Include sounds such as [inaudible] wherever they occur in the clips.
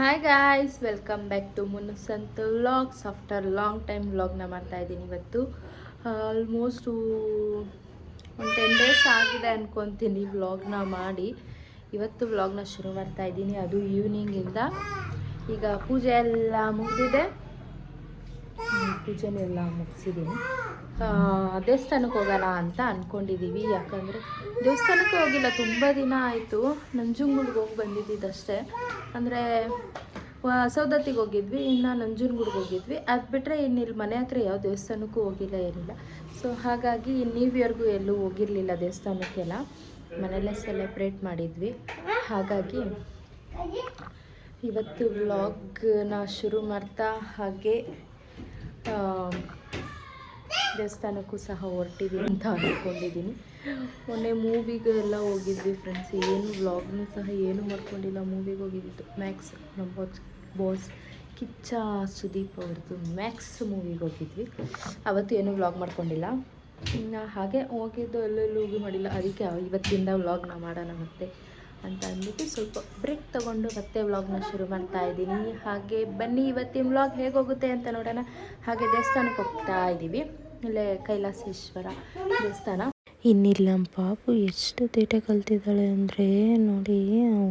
Hi guys welcome back to Munsanth vlogs after long time ವ್ಲಾಗ್ನ ಮಾಡ್ತಾ ಇದ್ದೀನಿ ಇವತ್ತು. ಆಲ್ಮೋಸ್ಟು ಒಂದು ಟೆನ್ ಡೇಸ್ ಆಗಿದೆ ಅನ್ಕೊತೀನಿ ವ್ಲಾಗ್ನ ಮಾಡಿ. ಇವತ್ತು ವ್ಲಾಗ್ನ ಶುರು ಮಾಡ್ತಾ ಇದ್ದೀನಿ. ಅದು ಈವ್ನಿಂಗಿಂದ ಈಗ ಪೂಜೆ ಎಲ್ಲ ಮುಗಿದಿದೆ. ಪೂಜೆನೆಲ್ಲ ಮುಗಿಸಿದ್ದೀನಿ. ದೇವಸ್ಥಾನಕ್ಕೆ ಹೋಗೋಣ ಅಂತ ಅಂದ್ಕೊಂಡಿದ್ದೀವಿ ಯಾಕಂದರೆ ದೇವಸ್ಥಾನಕ್ಕೆ ಹೋಗಿಲ್ಲ, ತುಂಬ ದಿನ ಆಯಿತು. ನಂಜುಂಗುಡ್ಗೆ ಹೋಗಿ ಬಂದಿದ್ದಿದ್ದಷ್ಟೇ. ಅಂದರೆ ಸೌದತ್ತಿಗೆ ಹೋಗಿದ್ವಿ, ಇನ್ನು ನಂಜನಗೂಡ್ಗೆ ಹೋಗಿದ್ವಿ. ಅದು ಬಿಟ್ಟರೆ ಇನ್ನು ಇಲ್ಲಿ ಮನೆ ಹತ್ರ ಯಾವ ದೇವಸ್ಥಾನಕ್ಕೂ ಹೋಗಿಲ್ಲ, ಏನಿಲ್ಲ. ಸೊ ಹಾಗಾಗಿ ನ್ಯೂ ಇಯರ್ಗೂ ಎಲ್ಲೂ ಹೋಗಿರಲಿಲ್ಲ ದೇವಸ್ಥಾನಕ್ಕೆಲ್ಲ. ಮನೆಯಲ್ಲೇ ಸೆಲೆಬ್ರೇಟ್ ಮಾಡಿದ್ವಿ. ಹಾಗಾಗಿ ಇವತ್ತು ವ್ಲಾಗ್ನ ಶುರು ಮಾಡ್ತಾ ಹಾಗೆ ದೇವಸ್ಥಾನಕ್ಕೂ ಸಹ ಹೊರಟಿದ್ದೀನಿ ಅಂತ ಅಂದ್ಕೊಂಡಿದ್ದೀನಿ ಮೊನ್ನೆ ಮೂವಿಗೆಲ್ಲ ಹೋಗಿದ್ವಿ ಫ್ರೆಂಡ್ಸ್ ಏನು ವ್ಲಾಗ್ನು ಸಹ ಏನು ಮಾಡ್ಕೊಂಡಿಲ್ಲ ಮೂವಿಗೆ ಹೋಗಿದ್ದು ಮ್ಯಾಕ್ಸ್ ನಮ್ಮ ಬಾಸ್ ಬಾಸ್ ಕಿಚ್ಚ, ಸುದೀಪ್ ಅವ್ರದ್ದು ಮ್ಯಾಕ್ಸ್ ಮೂವಿಗೆ ಹೋಗಿದ್ವಿ. ಅವತ್ತು ಏನೂ ವ್ಲಾಗ್ ಮಾಡ್ಕೊಂಡಿಲ್ಲ. ಇನ್ನು ಹಾಗೆ ಹೋಗಿದ್ದು ಎಲ್ಲೆಲ್ಲೂ ಹೋಗಿ ಮಾಡಿಲ್ಲ. ಅದಕ್ಕೆ ಇವತ್ತಿಂದ ವ್ಲಾಗ್ನ ಮಾಡೋಣ ಮತ್ತೆ ಅಂತ ಅಂದ್ಬಿಟ್ಟು ಸ್ವಲ್ಪ ಬ್ರೇಕ್ ತೊಗೊಂಡು ಮತ್ತೆ ವ್ಲಾಗ್ನ ಶುರು ಮಾಡ್ತಾ ಇದ್ದೀನಿ. ಹಾಗೆ ಬನ್ನಿ, ಇವತ್ತಿನ ವ್ಲಾಗ್ ಹೇಗೆ ಹೋಗುತ್ತೆ ಅಂತ ನೋಡೋಣ. ಹಾಗೆ ದೇವಸ್ಥಾನಕ್ಕೆ ಹೋಗ್ತಾ ಇದ್ದೀವಿ. ಇಲ್ಲೇ ಕೈಲಾಸೇಶ್ವರ ದೇವಸ್ಥಾನ. ಇನ್ನಿಲ್ಲ ನಮ್ಮ ಪಾಪು ಎಷ್ಟು ತೀಟೆ ಕಲ್ತಿದ್ದಾಳೆ ಅಂದರೆ ನೋಡಿ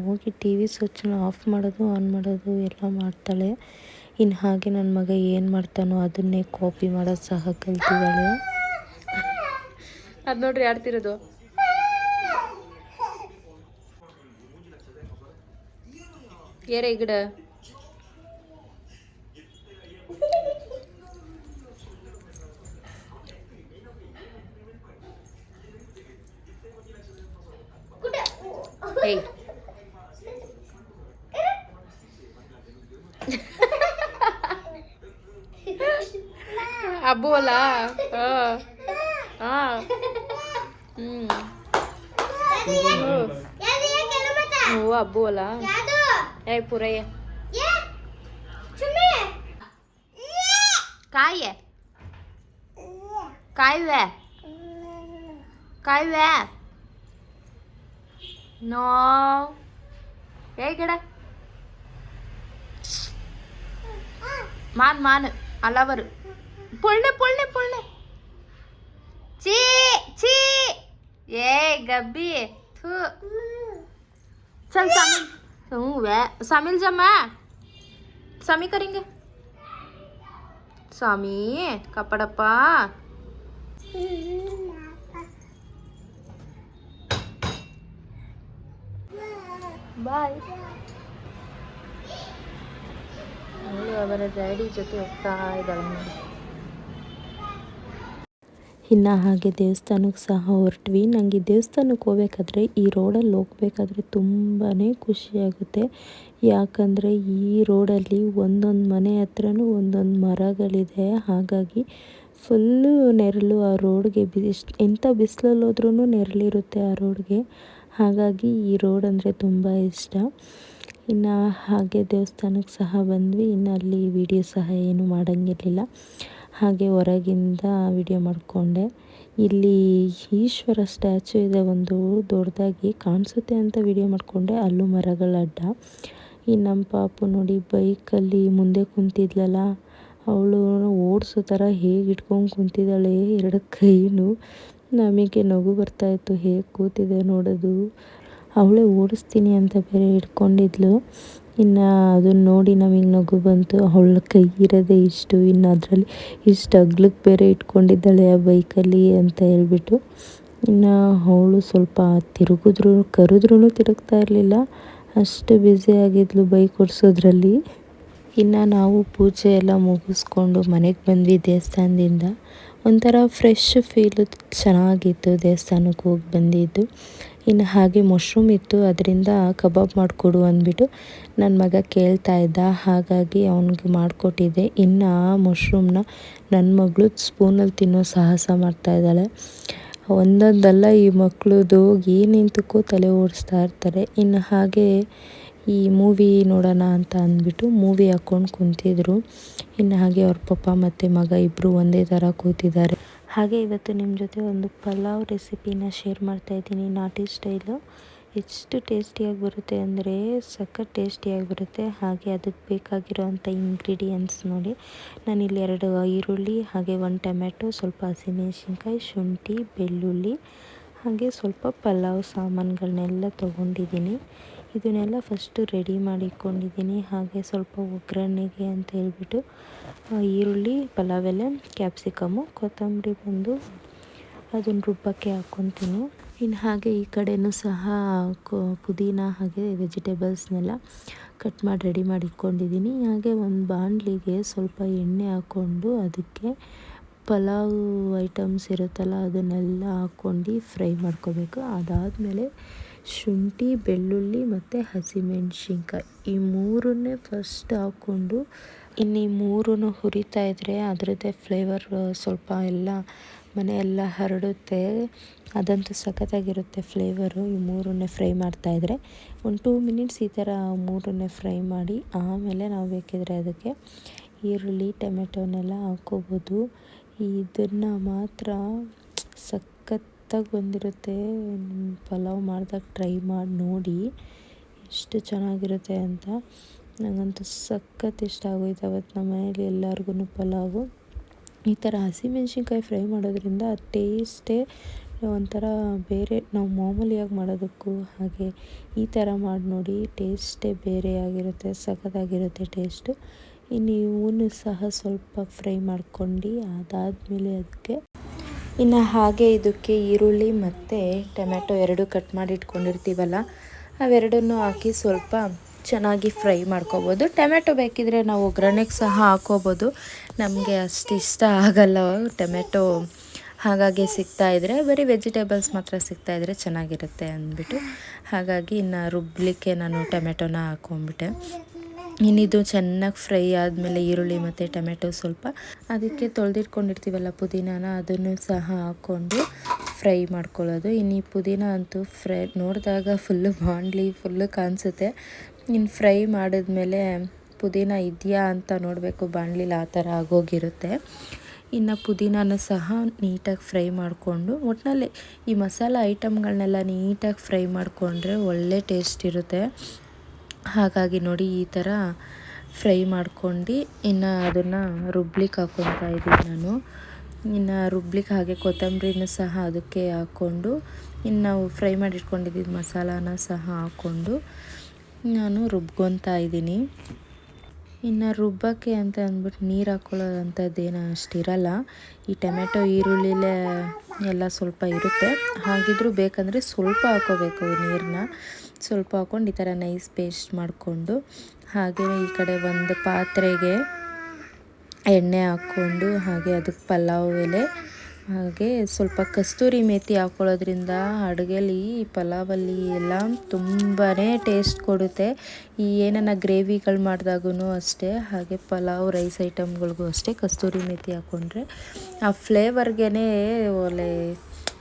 ಹೋಗಿ ಟಿ ವಿ ಸ್ವಿಚ್ನ ಆಫ್ ಮಾಡೋದು ಆನ್ ಮಾಡೋದು ಎಲ್ಲ ಮಾಡ್ತಾಳೆ. ಇನ್ನು ಹಾಗೆ ನನ್ನ ಮಗ ಏನು ಮಾಡ್ತಾನೋ ಅದನ್ನೇ ಕಾಪಿ ಮಾಡೋದು ಸಹ ಕಲ್ತಿದ್ದಾಳೆ. ಅದು ನೋಡ್ರಿ ಆಡ್ತಿರೋದು ಏರೇ ಗಿಡ. అబ్బు అలా ఏ పురయ్య కాయ కాయవే కాయవే నో ఏ ఇక్కడ மான் மான். அளவரு. புள்ளு புள்ளு புள்ளு சீ சீ. ஏய் கப்பி தூ. चल शामिल हूँ वे शामिल जमा स्वामी करेंगे स्वामी कपड़प्पा ಬಾಯ್ ಅವಳು ಅವರ ಡ್ಯಾಡಿ ಜೊತೆ ಹೋಗ್ತಾ ಇದ್ದಾಳೆ ನೋಡಿ ಇನ್ನು ಹಾಗೆ ದೇವಸ್ಥಾನಕ್ಕೆ ಸಹ ಹೊರಟ್ವಿ. ನನಗೆ ದೇವಸ್ಥಾನಕ್ಕೆ ಹೋಗ್ಬೇಕಾದ್ರೆ ಈ ರೋಡಲ್ಲಿ ಹೋಗ್ಬೇಕಾದ್ರೆ ತುಂಬಾ ಖುಷಿಯಾಗುತ್ತೆ ಯಾಕಂದರೆ ಈ ರೋಡಲ್ಲಿ ಒಂದೊಂದು ಮನೆ ಹತ್ರನೂ ಒಂದೊಂದು ಮರಗಳಿದೆ. ಹಾಗಾಗಿ ಫುಲ್ಲು ನೆರಳು ಆ ರೋಡ್ಗೆ. ಬಿಸ್ ಎಂಥ ಬಿಸಿಲಲ್ಲಿ ಹೋದ್ರೂ ನೆರಳಿರುತ್ತೆ ಆ ರೋಡ್ಗೆ. ಹಾಗಾಗಿ ಈ ರೋಡ್ ಅಂದರೆ ತುಂಬ ಇಷ್ಟ. ಇನ್ನು ಹಾಗೆ ದೇವಸ್ಥಾನಕ್ಕೆ ಸಹ ಬಂದ್ವಿ. ಇನ್ನು ಅಲ್ಲಿ ವಿಡಿಯೋ ಸಹ ಏನು ಮಾಡೋಂಗಿರಲಿಲ್ಲ. ಹಾಗೆ ಹೊರಗಿಂದ ವಿಡಿಯೋ ಮಾಡಿಕೊಂಡೆ. ಇಲ್ಲಿ ಈಶ್ವರ ಸ್ಟ್ಯಾಚು ಇದೆ, ಒಂದು ದೊಡ್ಡದಾಗಿ ಕಾಣಿಸುತ್ತೆ ಅಂತ ವಿಡಿಯೋ ಮಾಡಿಕೊಂಡೆ. ಅಲ್ಲೂ ಮರಗಳ ಅಡ್ಡ. ಈ ನಮ್ಮ ಪಾಪು ನೋಡಿ ಬೈಕಲ್ಲಿ ಮುಂದೆ ಕುಂತಿದ್ಲಲ್ಲ, ಅವಳು ಓಡಿಸೋ ಥರ ಹೇಗೆ ಇಟ್ಕೊಂಡು ಕುಂತಿದ್ದಾಳೆ, ಎರಡು ಕೈನು ನಮಗೆ ನಗು ಬರ್ತಾಯಿತ್ತು ಹೇಗೆ ಕೂತಿದೆ ನೋಡೋದು. ಅವಳೇ ಓಡಿಸ್ತೀನಿ ಅಂತ ಬೇರೆ ಹಿಡ್ಕೊಂಡಿದ್ಲು. ಇನ್ನು ಅದನ್ನ ನೋಡಿ ನಮಗೆ ನಗು ಬಂತು, ಅವಳ ಕೈ ಇರೋದೇ ಇಷ್ಟು, ಇನ್ನು ಅದರಲ್ಲಿ ಇಷ್ಟು ಅಗ್ಲಕ್ಕೆ ಬೇರೆ ಇಟ್ಕೊಂಡಿದ್ದಾಳೆ ಆ ಬೈಕಲ್ಲಿ ಅಂತ ಹೇಳ್ಬಿಟ್ಟು, ಇನ್ನು ಅವಳು ಸ್ವಲ್ಪ ತಿರುಗಿದ್ರು ಕರೆದ್ರೂ ತಿರುಗ್ತಾ ಇರಲಿಲ್ಲ. ಅಷ್ಟು ಬ್ಯುಸಿ ಆಗಿದ್ಲು ಬೈಕ್ ಓಡಿಸೋದ್ರಲ್ಲಿ. ಇನ್ನು ನಾವು ಪೂಜೆ ಎಲ್ಲ ಮುಗಿಸ್ಕೊಂಡು ಮನೆಗೆ ಬಂದ್ವಿ ದೇವಸ್ಥಾನದಿಂದ. ಒಂಥರ ಫ್ರೆಶ್ ಫೀಲು ಚೆನ್ನಾಗಿತ್ತು ದೇವಸ್ಥಾನಕ್ಕೆ ಹೋಗಿ ಬಂದಿದ್ದು. ಇನ್ನು ಹಾಗೆ ಮಶ್ರೂಮ್ ಇತ್ತು ಅದರಿಂದ ಕಬಾಬ್ ಮಾಡಿಕೊಡು ಅಂದ್ಬಿಟ್ಟು ನನ್ನ ಮಗ ಕೇಳ್ತಾ ಇದ್ದ. ಹಾಗಾಗಿ ಅವನಿಗೆ ಮಾಡಿಕೊಟ್ಟಿದ್ದೆ. ಇನ್ನು ಆ ಮಶ್ರೂಮ್ನ ನನ್ನ ಮಗಳು ಸ್ಪೂನಲ್ಲಿ ತಿನ್ನೋ ಸಾಹಸ ಮಾಡ್ತಾ ಇದ್ದಾಳೆ. ಒಂದೊಂದಲ್ಲ ಈ ಮಕ್ಕಳದು ಏನಿಂತಕ್ಕೂ ತಲೆ ಓಡಿಸ್ತಾ ಇರ್ತಾರೆ. ಇನ್ನು ಹಾಗೆ ಈ ಮೂವಿ ನೋಡೋಣ ಅಂತ ಅಂದ್ಬಿಟ್ಟು ಮೂವಿ ಹಾಕ್ಕೊಂಡು ಕುಂತಿದ್ರು. ಇನ್ನು ಹಾಗೆ ಅವ್ರ ಪಪ್ಪ ಮತ್ತು ಮಗ ಇಬ್ಬರು ಒಂದೇ ಥರ ಕೂತಿದ್ದಾರೆ. ಹಾಗೆ ಇವತ್ತು ನಿಮ್ಮ ಜೊತೆ ಒಂದು ಪಲಾವ್ ರೆಸಿಪಿನ ಶೇರ್ ಮಾಡ್ತಾಯಿದ್ದೀನಿ ನಾಟಿ ಸ್ಟೈಲು. ಎಷ್ಟು ಟೇಸ್ಟಿಯಾಗಿ ಬರುತ್ತೆ ಅಂದರೆ ಸಖತ್ ಟೇಸ್ಟಿಯಾಗಿ ಬರುತ್ತೆ. ಹಾಗೆ ಅದಕ್ಕೆ ಬೇಕಾಗಿರೋವಂಥ ಇಂಗ್ರೀಡಿಯೆಂಟ್ಸ್ ನೋಡಿ. ನಾನಿಲ್ಲಿ ಎರಡು ಈರುಳ್ಳಿ, ಹಾಗೆ ಒಂದು ಟೊಮೆಟೊ ಸ್ವಲ್ಪ ಹಸಿಮೆಣಸಿನ್ಕಾಯಿ, ಶುಂಠಿ, ಬೆಳ್ಳುಳ್ಳಿ ಹಾಗೆ ಸ್ವಲ್ಪ ಪಲಾವ್ ಸಾಮಾನುಗಳನ್ನೆಲ್ಲ ತೊಗೊಂಡಿದ್ದೀನಿ. ಇದನ್ನೆಲ್ಲ ಫಸ್ಟು ರೆಡಿ ಮಾಡಿಕೊಂಡಿದ್ದೀನಿ. ಹಾಗೆ ಸ್ವಲ್ಪ ಒಗ್ಗರಣೆಗೆ ಅಂತ ಹೇಳ್ಬಿಟ್ಟು ಈರುಳ್ಳಿ, ಪಲಾವ್ ಎಲೆ ಕ್ಯಾಪ್ಸಿಕಮ್ಮು ಕೊತ್ತಂಬರಿ ಬಂದು ಅದನ್ನು ರುಬ್ಬಕ್ಕೆ ಹಾಕ್ಕೊತೀನಿ ಇನ್ನು ಹಾಗೆ ಈ ಕಡೆಯೂ ಸಹ ಪುದೀನ ಹಾಗೆ ವೆಜಿಟೇಬಲ್ಸ್ನೆಲ್ಲ ಕಟ್ ಮಾಡಿ ರೆಡಿ ಮಾಡಿ ಇಟ್ಕೊಂಡಿದ್ದೀನಿ ಹಾಗೆ ಒಂದು ಬಾಣಲಿಗೆ ಸ್ವಲ್ಪ ಎಣ್ಣೆ ಹಾಕ್ಕೊಂಡು ಅದಕ್ಕೆ ಪಲಾವ್ ಐಟಮ್ಸ್ ಇರುತ್ತಲ್ಲ, ಅದನ್ನೆಲ್ಲ ಹಾಕ್ಕೊಂಡು ಫ್ರೈ ಮಾಡ್ಕೋಬೇಕು. ಅದಾದಮೇಲೆ ಶುಂಠಿ, ಬೆಳ್ಳುಳ್ಳಿ ಮತ್ತು ಹಸಿಮೆಣ್ಸಿನ್ಕಾಯಿ. ಈ ಮೂರನ್ನೇ ಫಸ್ಟ್ ಹಾಕ್ಕೊಂಡು ಇನ್ನು ಈ ಮೂರೂ ಹುರಿತಾ ಇದ್ದರೆ ಅದರದ್ದೇ ಫ್ಲೇವರ್ ಸ್ವಲ್ಪ ಎಲ್ಲ ಮನೆಯೆಲ್ಲ ಹರಡುತ್ತೆ. ಅದಂತೂ ಸಖತ್ತಾಗಿರುತ್ತೆ ಫ್ಲೇವರು ಈ ಮೂರನ್ನೇ ಫ್ರೈ ಮಾಡ್ತಾಯಿದ್ರೆ ಒಂದು ಟೂ ಮಿನಿಟ್ಸ್ ಈ ಥರ ಮೂರನ್ನೇ ಫ್ರೈ ಮಾಡಿ, ಆಮೇಲೆ ನಾವು ಬೇಕಿದ್ರೆ ಅದಕ್ಕೆ ಈರುಳ್ಳಿ, ಟೊಮೆಟೊನೆಲ್ಲ ಹಾಕ್ಕೋಬೋದು. ಇದನ್ನು ಮಾತ್ರ ಸಖತ್ತಾಗಿ ಬಂದಿರುತ್ತೆ. ಪಲಾವ್ ಮಾಡಿದಾಗ ಟ್ರೈ ಮಾಡಿ, ನೋಡಿ ಎಷ್ಟು ಚೆನ್ನಾಗಿರುತ್ತೆ ಅಂತ. ನನಗಂತೂ ಸಖತ್ ಇಷ್ಟ ಆಗೋಯ್ತು ಅವತ್ತು ನಮ್ಮ ಮನೇಲಿ ಎಲ್ಲರಿಗೂ ಪಲಾವು. ಈ ಥರ ಹಸಿಮೆಣ್ಸಿನ್ಕಾಯಿ ಫ್ರೈ ಮಾಡೋದ್ರಿಂದ ಆ ಟೇಸ್ಟೇ ಒಂಥರ ಬೇರೆ, ನಾವು ಮಾಮೂಲಿಯಾಗಿ ಮಾಡೋದಕ್ಕೂ ಹಾಗೆ ಈ ಥರ ಮಾಡಿ ನೋಡಿ ಟೇಸ್ಟೇ ಬೇರೆ ಆಗಿರುತ್ತೆ, ಸಖತ್ತಾಗಿರುತ್ತೆ ಟೇಸ್ಟು ಇನ್ನು ಇವನು ಸಹ ಸ್ವಲ್ಪ ಫ್ರೈ ಮಾಡ್ಕೊಂಡು ಅದಾದಮೇಲೆ ಅದಕ್ಕೆ ಇನ್ನು ಹಾಗೆ ಇದಕ್ಕೆ ಈರುಳ್ಳಿ ಮತ್ತು ಟೊಮೆಟೊ ಎರಡು ಕಟ್ ಮಾಡಿ ಇಟ್ಕೊಂಡಿರ್ತೀವಲ್ಲ, ಅವೆರಡನ್ನು ಹಾಕಿ ಸ್ವಲ್ಪ ಚೆನ್ನಾಗಿ ಫ್ರೈ ಮಾಡ್ಕೋಬೋದು. ಟೊಮೆಟೊ ಬೇಕಿದ್ರೆ ನಾವು ಒಗ್ಗರಣೆಗೆ ಸಹ ಹಾಕೋಬೋದು. ನಮಗೆ ಅಷ್ಟು ಇಷ್ಟ ಆಗಲ್ಲ ಟೊಮೆಟೊ ಹಾಗಾಗಿ ಇದ್ದರೆ ಬರೀ ವೆಜಿಟೇಬಲ್ಸ್ ಮಾತ್ರ ಸಿಗ್ತಾಯಿದ್ರೆ ಚೆನ್ನಾಗಿರುತ್ತೆ ಅಂದ್ಬಿಟ್ಟು. ಹಾಗಾಗಿ ಇನ್ನು ರುಬ್ಬಲಿಕ್ಕೆ ನಾನು ಟೊಮೆಟೊನ ಹಾಕ್ಕೊಂಬಿಟ್ಟೆ ಇನ್ನಿದು ಚೆನ್ನಾಗಿ ಫ್ರೈ ಆದಮೇಲೆ ಈರುಳ್ಳಿ ಮತ್ತು ಟೊಮೆಟೊ ಸ್ವಲ್ಪ. ಅದಕ್ಕೆ ತೊಳೆದಿಟ್ಕೊಂಡಿರ್ತೀವಲ್ಲ ಪುದೀನಾನ, ಅದನ್ನು ಸಹ ಹಾಕ್ಕೊಂಡು ಫ್ರೈ ಮಾಡ್ಕೊಳ್ಳೋದು. ಇನ್ನು ಈ ಪುದೀನ ಅಂತೂ ಫ್ರೈ, ನೋಡಿದಾಗ ಫುಲ್ಲು ಬಾಂಡ್ಲಿ ಫುಲ್ಲು ಕಾಣಿಸುತ್ತೆ. ಇನ್ನು ಫ್ರೈ ಮಾಡಿದ್ಮೇಲೆ ಪುದೀನ ಇದೆಯಾ ಅಂತ ನೋಡಬೇಕು ಬಾಣಲಿಲಿ ಆ ಥರ ಆಗೋಗಿರುತ್ತೆ. ಇನ್ನು ಪುದೀನಾನ ಸಹ ನೀಟಾಗಿ ಫ್ರೈ ಮಾಡಿಕೊಂಡು ಒಟ್ಟಿನಲ್ಲಿ ಈ ಮಸಾಲ ಐಟಮ್ಗಳನ್ನೆಲ್ಲ ನೀಟಾಗಿ ಫ್ರೈ ಮಾಡಿಕೊಂಡ್ರೆ ಒಳ್ಳೆ ಟೇಸ್ಟ್ ಇರುತ್ತೆ. ಹಾಗಾಗಿ ನೋಡಿ ಈ ಥರ ಫ್ರೈ ಮಾಡ್ಕೊಂಡು ಇನ್ನು ಅದನ್ನು ರುಬ್ಲಿಕ್ಕೆ ಹಾಕ್ಕೊತಾ ಇದ್ದೀನಿ ನಾನು. ಇನ್ನು ರುಬ್ಲಿಕ್ಕೆ ಹಾಗೆ ಕೊತ್ತಂಬರಿನೂ ಸಹ ಅದಕ್ಕೆ ಹಾಕ್ಕೊಂಡು, ಇನ್ನು ನಾವು ಫ್ರೈ ಮಾಡಿ ಇಟ್ಕೊಂಡಿದ್ದಿದ್ದು ಮಸಾಲಾನ ಸಹ ಹಾಕ್ಕೊಂಡು ನಾನು ರುಬ್ಕೊತಾ ಇದ್ದೀನಿ. ಇನ್ನು ರುಬ್ಬಕ್ಕೆ ಅಂತ ಅಂದ್ಬಿಟ್ಟು ನೀರು ಹಾಕ್ಕೊಳ್ಳೋದಂಥದ್ದೇನು ಅಷ್ಟಿರಲ್ಲ. ಈ ಟೊಮೆಟೊ ಈರುಳ್ಳಿಲೇ ಎಲ್ಲ ಸ್ವಲ್ಪ ಇರುತ್ತೆ. ಹಾಗಿದ್ರೂ ಬೇಕಂದರೆ ಸ್ವಲ್ಪ ಹಾಕೋಬೇಕು ನೀರನ್ನ ಸ್ವಲ್ಪ ಹಾಕ್ಕೊಂಡು ಈ ಥರ ನೈಸ್ ಪೇಸ್ಟ್ ಮಾಡಿಕೊಂಡು ಹಾಗೆ ಈ ಕಡೆ ಒಂದು ಪಾತ್ರೆಗೆ ಎಣ್ಣೆ ಹಾಕ್ಕೊಂಡು ಹಾಗೆ ಅದಕ್ಕೆ ಪಲಾವ್ ಎಲೆ ಹಾಗೆ ಸ್ವಲ್ಪ ಕಸ್ತೂರಿ ಮೇತಿ ಹಾಕ್ಕೊಳ್ಳೋದ್ರಿಂದ ಅಡುಗೆಲಿ, ಪಲಾವಲ್ಲಿ ಎಲ್ಲ ತುಂಬಾ ಟೇಸ್ಟ್ ಕೊಡುತ್ತೆ. ಈ ಏನನ್ನ ಗ್ರೇವಿಗಳು ಮಾಡಿದಾಗೂ ಅಷ್ಟೇ, ಹಾಗೆ ಪಲಾವ್ ರೈಸ್ ಐಟಮ್ಗಳಿಗೂ ಅಷ್ಟೇ ಕಸ್ತೂರಿ ಮೇತಿ ಹಾಕ್ಕೊಂಡ್ರೆ ಆ ಫ್ಲೇವರ್ಗೆ ಒಲೆ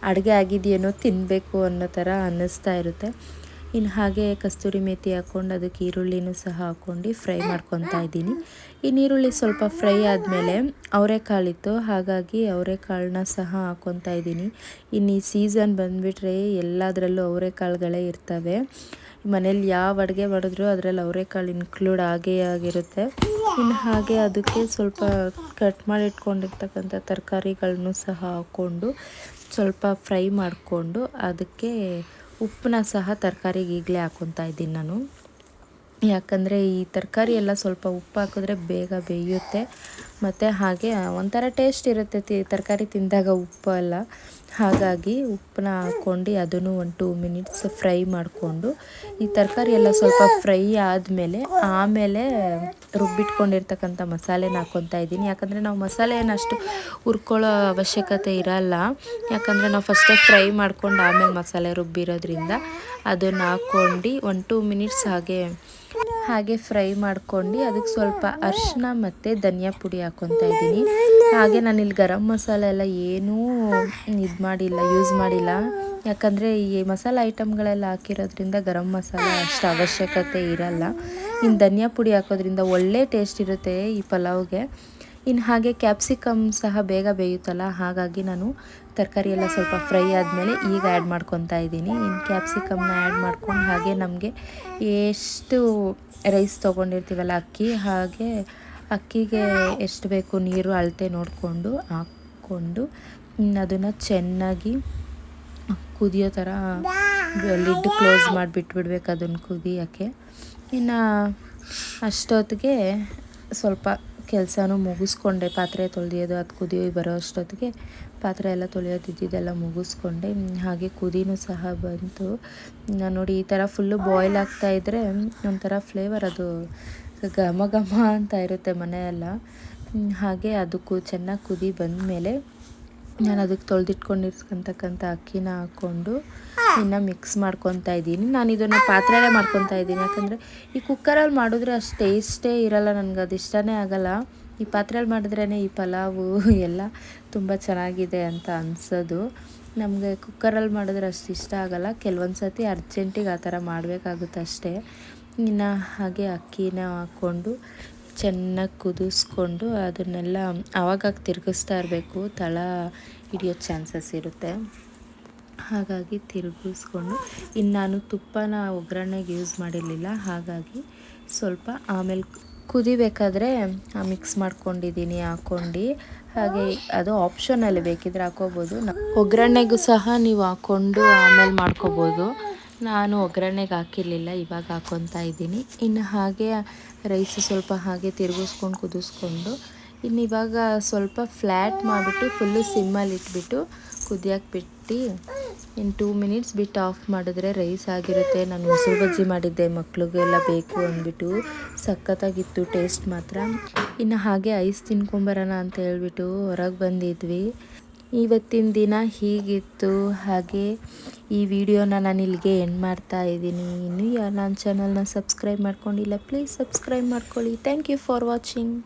ಅಡುಗೆ ಆಗಿದೆಯೇನೋ ತಿನ್ನಬೇಕು ಅನ್ನೋ ಥರ ಅನ್ನಿಸ್ತಾ ಇರುತ್ತೆ. ಇನ್ನು ಹಾಗೆ ಕಸ್ತೂರಿ ಮೇಥಿ ಹಾಕ್ಕೊಂಡು ಅದಕ್ಕೆ ಈರುಳ್ಳಿನೂ ಸಹ ಹಾಕ್ಕೊಂಡು ಫ್ರೈ ಮಾಡ್ಕೊತಾ ಇದ್ದೀನಿ. ಈ ನೀರುಳ್ಳಿ ಸ್ವಲ್ಪ ಫ್ರೈ ಆದಮೇಲೆ ಅವರೆಕಾಳಿತ್ತು, ಹಾಗಾಗಿ ಅವರೆಕಾಳನ್ನ ಸಹ ಹಾಕ್ಕೊತಾ ಇದ್ದೀನಿ. ಇನ್ನು ಈ ಸೀಸನ್ ಬಂದುಬಿಟ್ರೆ ಎಲ್ಲದರಲ್ಲೂ ಅವರೆಕಾಳುಗಳೇ ಇರ್ತವೆ. ಮನೇಲಿ ಯಾವ ಅಡುಗೆ ಮಾಡಿದ್ರು ಅದರಲ್ಲಿ ಅವರೆಕಾಳು ಇನ್ಕ್ಲೂಡ್ ಆಗೇ ಆಗಿರುತ್ತೆ. ಇನ್ನು ಹಾಗೆ ಅದಕ್ಕೆ ಸ್ವಲ್ಪ ಕಟ್ ಮಾಡಿ ಇಟ್ಕೊಂಡಿರ್ತಕ್ಕಂಥ ತರಕಾರಿಗಳನ್ನೂ ಸಹ ಹಾಕ್ಕೊಂಡು ಸ್ವಲ್ಪ ಫ್ರೈ ಮಾಡಿಕೊಂಡು ಅದಕ್ಕೆ ಉಪ್ಪನ್ನ ಸಹ ತರಕಾರಿಗೆ ಈಗಲೇ ಹಾಕೊತಾ ಇದ್ದೀನಿ ನಾನು. ಯಾಕಂದರೆ ಈ ತರಕಾರಿ ಎಲ್ಲ ಸ್ವಲ್ಪ ಉಪ್ಪು ಹಾಕಿದ್ರೆ ಬೇಗ ಬೇಯುತ್ತೆ. ಮತ್ತು ಹಾಗೆ ಒಂಥರ ಟೇಸ್ಟ್ ಇರುತ್ತೆ ತಿ, ತರಕಾರಿ ತಿಂದಾಗ ಉಪ್ಪು ಅಲ್ಲ ಹಾಗಾಗಿ ಉಪ್ಪನ್ನ ಹಾಕ್ಕೊಂಡು ಅದನ್ನು ಒಂದು ಟೂ ಮಿನಿಟ್ಸ್ ಫ್ರೈ ಮಾಡಿಕೊಂಡು ಈ ತರಕಾರಿ ಎಲ್ಲ ಸ್ವಲ್ಪ ಫ್ರೈ ಆದಮೇಲೆ, ಆಮೇಲೆ ರುಬ್ಬಿಟ್ಕೊಂಡಿರ್ತಕ್ಕಂಥ ಮಸಾಲೆನ ಹಾಕ್ಕೊತಾ ಇದ್ದೀನಿ. ಯಾಕಂದರೆ ನಾವು ಮಸಾಲೆಯನ್ನು ಅಷ್ಟು ಹುರ್ಕೊಳ್ಳೋ ಅವಶ್ಯಕತೆ ಇರಲ್ಲ. ಯಾಕಂದರೆ ನಾವು ಫಸ್ಟೇ ಫ್ರೈ ಮಾಡ್ಕೊಂಡು ಆಮೇಲೆ ಮಸಾಲೆ ರುಬ್ಬಿರೋದ್ರಿಂದ ಅದನ್ನು ಹಾಕ್ಕೊಂಡು ಒನ್ ಟೂ ಮಿನಿಟ್ಸ್ ಹಾಗೆ ಹಾಗೆ ಫ್ರೈ ಮಾಡ್ಕೊಂಡು ಅದಕ್ಕೆ ಸ್ವಲ್ಪ ಅರಿಶಿನ ಮತ್ತು ಧನಿಯಾ ಪುಡಿ ಹಾಕ್ಕೊತಾ ಇದ್ದೀನಿ. ಹಾಗೆ ನಾನಿಲ್ಲಿ ಗರಂ ಮಸಾಲೆ ಎಲ್ಲ ಏನೂ ಇದು ಮಾಡಿಲ್ಲ ಯೂಸ್ ಮಾಡಿಲ್ಲ. ಯಾಕಂದರೆ ಈ ಮಸಾಲೆ ಐಟಮ್ಗಳೆಲ್ಲ ಹಾಕಿರೋದ್ರಿಂದ ಗರಂ ಮಸಾಲ ಅಷ್ಟು ಅವಶ್ಯಕತೆ ಇರಲ್ಲ. ಇನ್ನು ಧನಿಯಾ ಪುಡಿ ಹಾಕೋದ್ರಿಂದ ಒಳ್ಳೆ ಟೇಸ್ಟ್ ಇರುತ್ತೆ ಈ ಪಲಾವ್ಗೆ. ಇನ್ನು ಹಾಗೆ ಕ್ಯಾಪ್ಸಿಕಮ್ ಸಹ ಬೇಗ ಬೇಯುತ್ತಲ್ಲ, ಹಾಗಾಗಿ ನಾನು ತರಕಾರಿ ಎಲ್ಲ ಸ್ವಲ್ಪ ಫ್ರೈ ಆದಮೇಲೆ ಈಗ ಆ್ಯಡ್ ಮಾಡ್ಕೊತಾ ಇದ್ದೀನಿ. ಇನ್ನು ಕ್ಯಾಪ್ಸಿಕಮ್ನ ಆ್ಯಡ್ ಮಾಡ್ಕೊಂಡು ಹಾಗೆ ನಮಗೆ ಎಷ್ಟು ರೈಸ್ ತೊಗೊಂಡಿರ್ತೀವಲ್ಲ ಅಕ್ಕಿ, ಹಾಗೆ ಅಕ್ಕಿಗೆ ಎಷ್ಟು ಬೇಕು ನೀರು ಅಳತೆ ನೋಡಿಕೊಂಡು ಹಾಕ್ಕೊಂಡು ಅದನ್ನು ಚೆನ್ನಾಗಿ ಕುದಿಯೋ ಥರ ಲಿಡ್ ಕ್ಲೋಸ್ ಮಾಡಿಬಿಟ್ಬಿಡ್ಬೇಕು ಅದನ್ನು ಕುದಿಯೋಕ್ಕೆ. ಇನ್ನು ಅಷ್ಟೊತ್ತಿಗೆ ಸ್ವಲ್ಪ ಕೆಲಸನೂ ಮುಗಿಸ್ಕೊಂಡೆ, ಪಾತ್ರೆ ತೊಳೆಯೋದು ಅದು ಕುದಿಯೋ ಬರೋ ಅಷ್ಟೊತ್ತಿಗೆ ಪಾತ್ರೆ ಎಲ್ಲ ತೊಳೆಯೋದಿದ್ದಿದ್ದೆಲ್ಲ ಮುಗಿಸ್ಕೊಂಡೆ. ಹಾಗೆ ಕುದಿನೂ ಸಹ ಬಂತು. ನೋಡಿ, ಈ ಥರ ಫುಲ್ಲು ಬಾಯ್ಲ್ ಆಗ್ತಾ ಇದ್ದರೆ ಒಂಥರ ಫ್ಲೇವರ್ ಅದು ಘಮ ಘಮ ಅಂತ ಇರುತ್ತೆ ಮನೆಯೆಲ್ಲ. ಹಾಗೆ ಅದಕ್ಕೂ ಚೆನ್ನಾಗಿ ಕುದಿ ಬಂದಮೇಲೆ ನಾನು ಅದಕ್ಕೆ ತೊಳೆದಿಟ್ಕೊಂಡಿರ್ತಕ್ಕಂಥ ಅಕ್ಕಿನ ಹಾಕ್ಕೊಂಡು ಇನ್ನು ಮಿಕ್ಸ್ ಮಾಡ್ಕೊತಾ ಇದ್ದೀನಿ. ನಾನು ಇದನ್ನು ಪಾತ್ರೆಯಲ್ಲೇ ಮಾಡ್ಕೊತಾ ಇದ್ದೀನಿ. ಯಾಕಂದರೆ ಈ ಕುಕ್ಕರಲ್ಲಿ ಮಾಡಿದ್ರೆ ಅಷ್ಟು ಟೇಸ್ಟೇ ಇರಲ್ಲ ನನಗೆ, ಅದು ಇಷ್ಟನೇ ಆಗಲ್ಲ. ಈ ಪಾತ್ರೆಯಲ್ಲಿ ಮಾಡಿದ್ರೇ ಈ ಪಲಾವು [laughs] ಎಲ್ಲ ತುಂಬ ಚೆನ್ನಾಗಿದೆ ಅಂತ ಅನ್ಸೋದು. ನಮಗೆ ಕುಕ್ಕರಲ್ಲಿ ಮಾಡಿದ್ರೆ ಅಷ್ಟು ಇಷ್ಟ ಆಗಲ್ಲ. ಕೆಲವೊಂದು ಸತಿ ಅರ್ಜೆಂಟಿಗೆ ಆ ಥರ ಮಾಡಬೇಕಾಗುತ್ತೆ ಅಷ್ಟೇ. ಇನ್ನು ಹಾಗೆ ಅಕ್ಕಿನ ಹಾಕ್ಕೊಂಡು ಚೆನ್ನಾಗಿ ಕುದಿಸ್ಕೊಂಡು ಅದನ್ನೆಲ್ಲ ಆವಾಗ ತಿರುಗಿಸ್ತಾ ಇರಬೇಕು. ತಳ ಹಿಡಿಯೋ ಚಾನ್ಸಸ್ ಇರುತ್ತೆ. ಹಾಗಾಗಿ ತಿರುಗಿಸ್ಕೊಂಡು ಇನ್ನು ನಾನು ತುಪ್ಪನ ಒಗ್ಗರಣೆಗೆ ಯೂಸ್ ಮಾಡಿರಲಿಲ್ಲ. ಹಾಗಾಗಿ ಸ್ವಲ್ಪ ಆಮೇಲೆ ಕುದಿಬೇಕಾದ್ರೆ ಮಿಕ್ಸ್ ಮಾಡ್ಕೊಂಡಿದ್ದೀನಿ ಹಾಕ್ಕೊಂಡು ಹಾಗೆ ಅದು ಆಪ್ಷನಲ್ಲಿ ಬೇಕಿದ್ರೆ ಹಾಕೋಬೋದು. ಒಗ್ಗರಣೆಗೂ ಸಹ ನೀವು ಹಾಕ್ಕೊಂಡು ಆಮೇಲೆ ಮಾಡ್ಕೋಬೋದು. ನಾನು ಒಗ್ಗರಣೆಗೆ ಹಾಕಿರಲಿಲ್ಲ, ಇವಾಗ ಹಾಕ್ಕೊತಾ ಇದ್ದೀನಿ. ಇನ್ನು ಹಾಗೆ ರೈಸ್ ಸ್ವಲ್ಪ ಹಾಗೆ ತಿರುಗಿಸ್ಕೊಂಡು ಕುದಿಸ್ಕೊಂಡು, ಇನ್ನು ಇವಾಗ ಸ್ವಲ್ಪ ಫ್ಲ್ಯಾಟ್ ಮಾಡಿಬಿಟ್ಟು ಫುಲ್ಲು ಸಿಮ್ಮಲ್ಲಿ ಇಟ್ಬಿಟ್ಟು ಕುದಿಯಕ್ಕೆ ಬಿಟ್ಟು, ಇನ್ನು ಟೂ ಮಿನಿಟ್ಸ್ ಬಿಟ್ಟು ಆಫ್ ಮಾಡಿದ್ರೆ ರೈಸ್ ಆಗಿರುತ್ತೆ. ನಾನು ಮೊಸರು ಬಜ್ಜಿ ಮಾಡಿದ್ದೆ ಮಕ್ಳಿಗೆಲ್ಲ ಬೇಕು ಅಂದ್ಬಿಟ್ಟು ಸಖತ್ತಾಗಿತ್ತು ಟೇಸ್ಟ್ ಮಾತ್ರ. ಇನ್ನು ಹಾಗೆ ಐಸ್ ತಿನ್ಕೊಂಬರೋಣ ಅಂತ ಹೇಳ್ಬಿಟ್ಟು ಹೊರಗೆ ಬಂದಿದ್ವಿ. ಇವತ್ತಿನ ದಿನ ಹೀಗಿತ್ತು. ಹಾಗೆ ಈ ವಿಡಿಯೋನ ನಾನು ಇಲ್ಲಿಗೆ ಎಂಡ್ ಮಾಡ್ತಾ ಇದ್ದೀನಿ. ಇನ್ನೂ ಯಾರು ನನ್ನ ಚಾನಲ್ನ ಸಬ್ಸ್ಕ್ರೈಬ್ ಮಾಡ್ಕೊಂಡಿಲ್ಲ ಪ್ಲೀಸ್ ಸಬ್ಸ್ಕ್ರೈಬ್ ಮಾಡ್ಕೊಳ್ಳಿ. Thank you for watching